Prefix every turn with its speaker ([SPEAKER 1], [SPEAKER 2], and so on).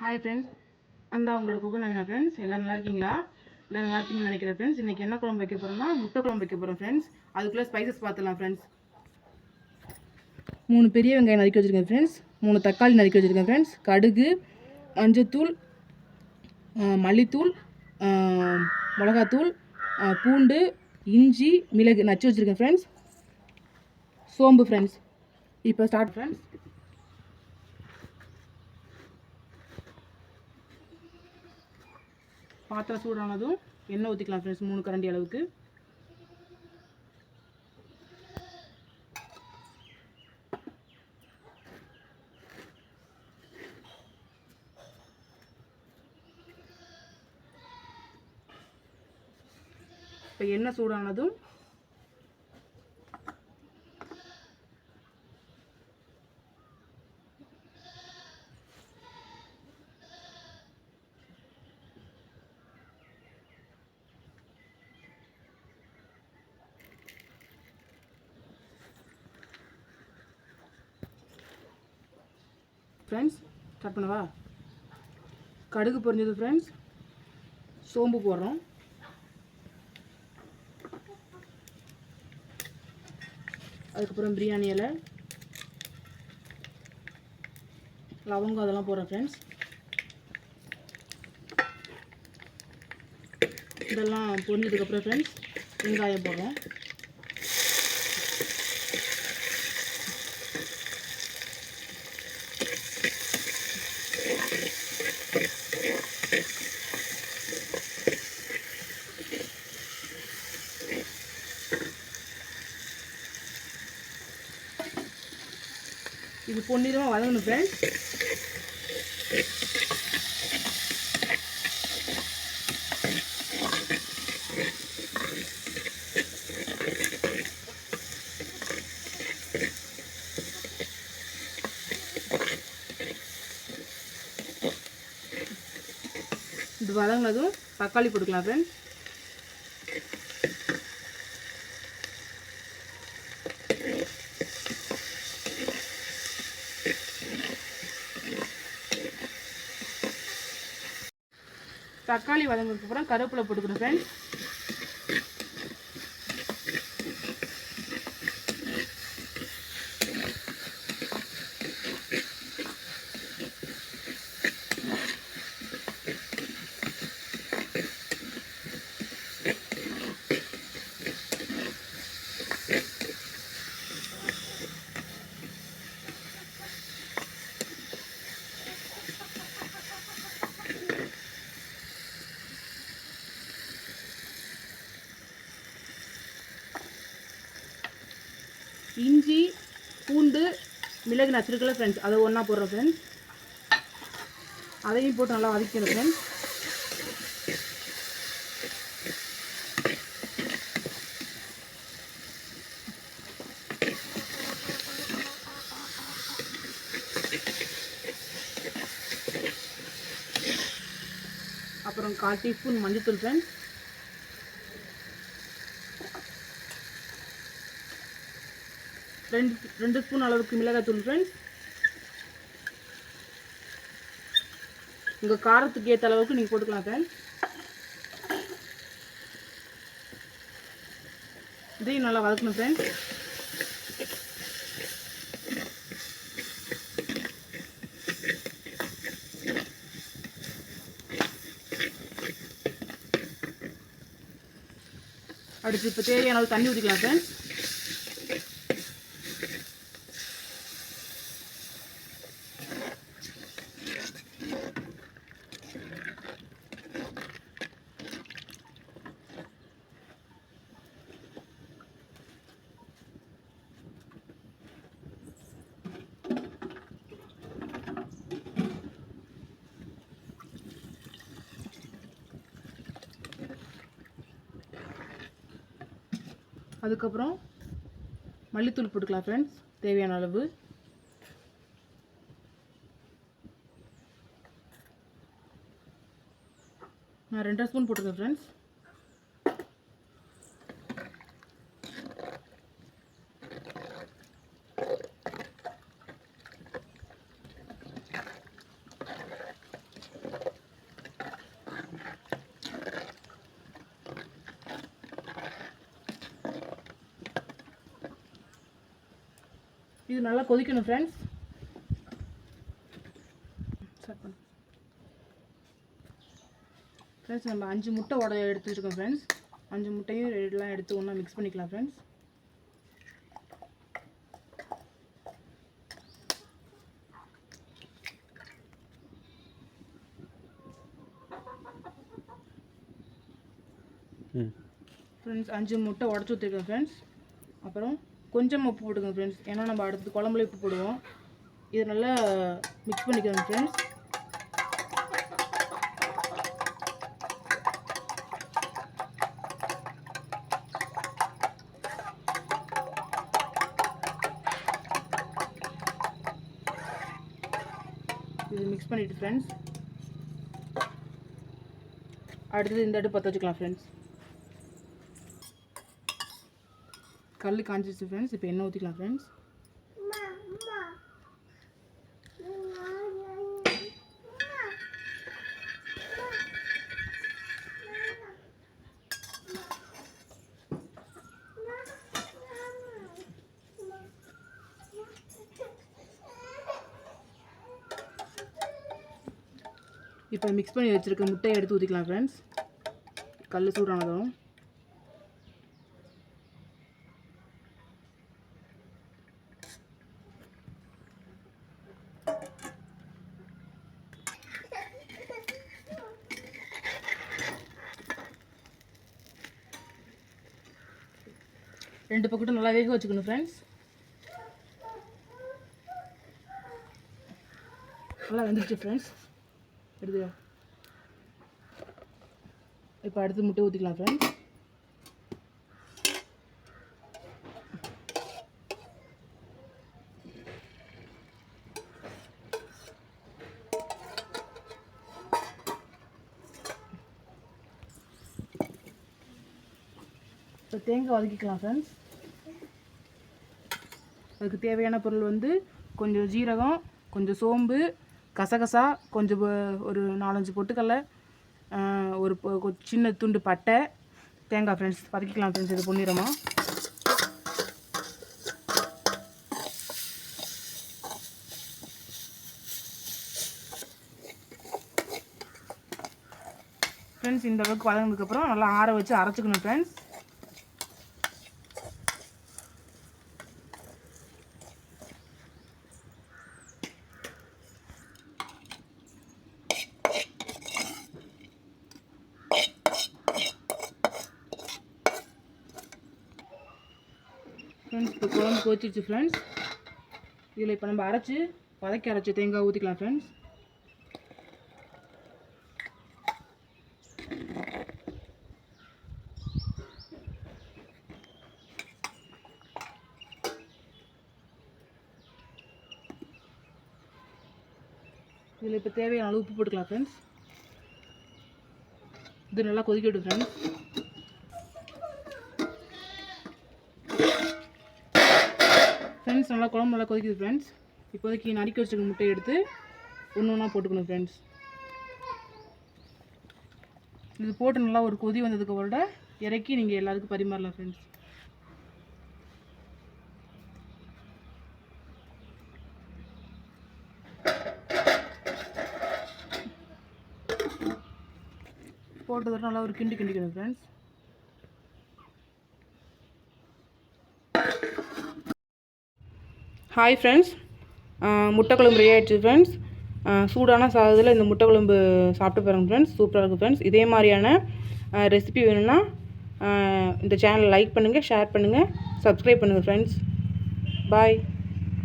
[SPEAKER 1] Hi friends அந்த உங்களுக்கு குகன் நினைக்கிறேன் ஃப்ரெண்ட்ஸ் எல்லாம் நல்லா இருக்கீங்களா? எல்லாம் நல்லா இருக்கீங்கன்னு நினைக்கிறேன் ஃப்ரெண்ட்ஸ் இன்றைக்கி என்ன குழம்பு வைக்க போகிறோம்னா முட்டை குழம்பு வைக்க போகிறோம் ஃப்ரெண்ட்ஸ் அதுக்குள்ளே ஸ்பைசஸ் பார்த்துலாம் ஃப்ரெண்ட்ஸ் மூணு பெரிய வெங்காயம் நறுக்கி வச்சுருக்கேன் ஃப்ரெண்ட்ஸ் மூணு தக்காளி நறுக்கி வச்சுருக்கேன் ஃப்ரெண்ட்ஸ் கடுகு மஞ்சத்தூள் மல்லித்தூள் மிளகாத்தூள் பூண்டு இஞ்சி மிளகு நச்சு வச்சுருக்கேன் ஃப்ரெண்ட்ஸ் சோம்பு ஃப்ரெண்ட்ஸ் இப்போ ஸ்டார்ட் ஃப்ரெண்ட்ஸ் பாத்திரம் சூடானதும் எண்ணெய் ஊற்றிக்கலாம் ஃப்ரெண்ட்ஸ் மூணு கரண்டி அளவுக்கு. இப்போ எண்ணெய் சூடானதும் ஃப்ரெண்ட்ஸ் ஸ்டார்ட் பண்ணவா? கடுகு பொரிஞ்சது ஃப்ரெண்ட்ஸ் சோம்பு போடுறோம். அதுக்கப்புறம் பிரியாணி இலை. லவங்கம் அதெல்லாம் போடுறேன் ஃப்ரெண்ட்ஸ் இதெல்லாம் பொரிஞ்சதுக்கப்புறம் ஃப்ரெண்ட்ஸ் வெங்காயம் போடுறோம். இது பொன்னிறமாக வதங்கணும் ஃப்ரெண்ட்ஸ் இது வதங்கினதும் தக்காளி கொடுக்கலாம் ஃப்ரெண்ட்ஸ் தக்காளி வதங்கினதுக்கு அப்புறம் கருவேப்பிலை போட்டுக்கணும் ஃப்ரெண்ட்ஸ் இஞ்சி பூண்டு மிளகு நச்சிருக்கல ஃப்ரெண்ட்ஸ் அதை ஒன்றா போடுறோம் ஃப்ரெண்ட்ஸ் அதையும் போட்டு நல்லா வதக்கணும் ஃப்ரெண்ட்ஸ் அப்புறம் கால் டீஸ்பூன் மஞ்சத்தூள் ஃப்ரெண்ட்ஸ் ரெண்டு ரெண்டு ஸ்பூன் அளவுக்கு மிளகாய்த்தூள் ஃப்ரெண்ட்ஸ் உங்கள் காரத்துக்கு ஏற்ற அளவுக்கு நீங்கள் போட்டுக்கலாம் ஃப்ரெண்ட்ஸ் இதையும் நல்லா வதக்கணும் ஃப்ரெண்ட்ஸ் அடுத்து இப்போ தேவையான அளவு தண்ணி ஊற்றிக்கலாம் ஃப்ரெண்ட்ஸ் அதுக்கப்புறம் மல்லித்தூள் போட்டுக்கலாம் ஃப்ரெண்ட்ஸ் தேவையான அளவு. நான் ரெண்டரை ஸ்பூன் போட்டிருக்கேன் ஃப்ரெண்ட்ஸ் இது நல்லா கொதிக்கணும் ஃப்ரெண்ட்ஸ் ஃப்ரெண்ட்ஸ் நம்ம அஞ்சு முட்டை உட எடுத்து வச்சுருக்கோம் ஃப்ரெண்ட்ஸ் அஞ்சு முட்டையும் எல்லாம் எடுத்து ஒன்றா மிக்ஸ் பண்ணிக்கலாம் ஃப்ரெண்ட்ஸ் ஃப்ரெண்ட்ஸ் அஞ்சு முட்டை உடச்சி ஊற்றிருக்கேன் ஃப்ரெண்ட்ஸ் அப்புறம் கொஞ்சம் உப்பு போட்டுக்கோங்க ஃப்ரெண்ட்ஸ் ஏன்னா நம்ம அடுத்து குழம்புல உப்பு போடுவோம். இது நல்லா மிக்ஸ் பண்ணிக்கோங்க ஃப்ரெண்ட்ஸ் இது மிக்ஸ் பண்ணிவிட்டு ஃப்ரெண்ட்ஸ் அடுத்தது இந்த அடுப்பு பற்ற வச்சுக்கலாம் ஃப்ரெண்ட்ஸ் கல் காஞ்சிச்சு ஃப்ரெண்ட்ஸ் இப்போ எண்ணெய் ஊற்றிக்கலாம் ஃப்ரெண்ட்ஸ் இப்போ மிக்ஸ் பண்ணி வச்சுருக்க முட்டையை எடுத்து ஊற்றிக்கலாம் ஃப்ரெண்ட்ஸ் கல் சூடானதும். ரெண்டு பக்கட்டும் நல்லா வேக வச்சுக்கணும் ஃப்ரெண்ட்ஸ் நல்லா வெந்துருச்சு ஃப்ரெண்ட்ஸ் எடுத்து இப்போ அடுத்து முட்டை ஊற்றிக்கலாம் ஃப்ரெண்ட்ஸ் இப்போ தேங்காய் வதக்கிக்கலாம் ஃப்ரெண்ட்ஸ் அதுக்கு தேவையான பொருள் வந்து கொஞ்சம் ஜீரகம் கொஞ்சம் சோம்பு கசகசா கொஞ்சம் ஒரு நாலஞ்சு பொட்டுக்கடலை ஒரு பொ- சின்ன துண்டு பட்டை. தேங்காய் ஃப்ரெண்ட்ஸ் வதக்கிக்கலாம் ஃப்ரெண்ட்ஸ் இது பொன்னிறமாக ஃப்ரெண்ட்ஸ் இந்த அளவுக்கு வதங்கினதுக்கப்புறம் நல்லா ஆற வச்சு அரைச்சிக்கணும் ஃப்ரெண்ட்ஸ் இப்போ குழம்பு கொதிச்சிருச்சு ஃப்ரெண்ட்ஸ் இதில் இப்போ நம்ம அரைச்சி வதக்கி அரைச்சி தேங்காய் ஊற்றிக்கலாம் ஃப்ரெண்ட்ஸ் இதில் இப்போ தேவையான அளவு உப்பு போட்டுக்கலாம் ஃப்ரெண்ட்ஸ் இது நல்லா கொதிக்கட்டும் ஃப்ரெண்ட்ஸ் ஃப்ரெண்ட்ஸ் நல்லா குழம்பு நல்லா கொதிக்குது ஃப்ரெண்ட்ஸ் இப்போதைக்கு நறுக்கி வச்சுருக்க முட்டையை எடுத்து ஒன்று ஒன்றா போட்டுக்கணும் ஃப்ரெண்ட்ஸ் இது போட்டு நல்லா ஒரு கொதி வந்ததுக்கு அப்புறம் இறக்கி நீங்கள் எல்லாருக்கும் பரிமாறலாம் ஃப்ரெண்ட்ஸ் போட்டதோட நல்லா ஒரு கிண்டி கிண்டிக்கணும் ஃப்ரெண்ட்ஸ் ஹாய் ஃப்ரெண்ட்ஸ் முட்டைக்குழம்பு ரெடி ஆகிடுச்சு ஃப்ரெண்ட்ஸ் சூடான சாதத்தில் இந்த முட்டை குழம்பு சாப்பிட்டு பாருங்க ஃப்ரெண்ட்ஸ் சூப்பராக இருக்கும் ஃப்ரெண்ட்ஸ் இதே மாதிரியான ரெசிபி வேணும்னா இந்த சேனலை லைக் பண்ணுங்கள் ஷேர் பண்ணுங்கள் சப்ஸ்கிரைப் பண்ணுங்கள் ஃப்ரெண்ட்ஸ் பாய்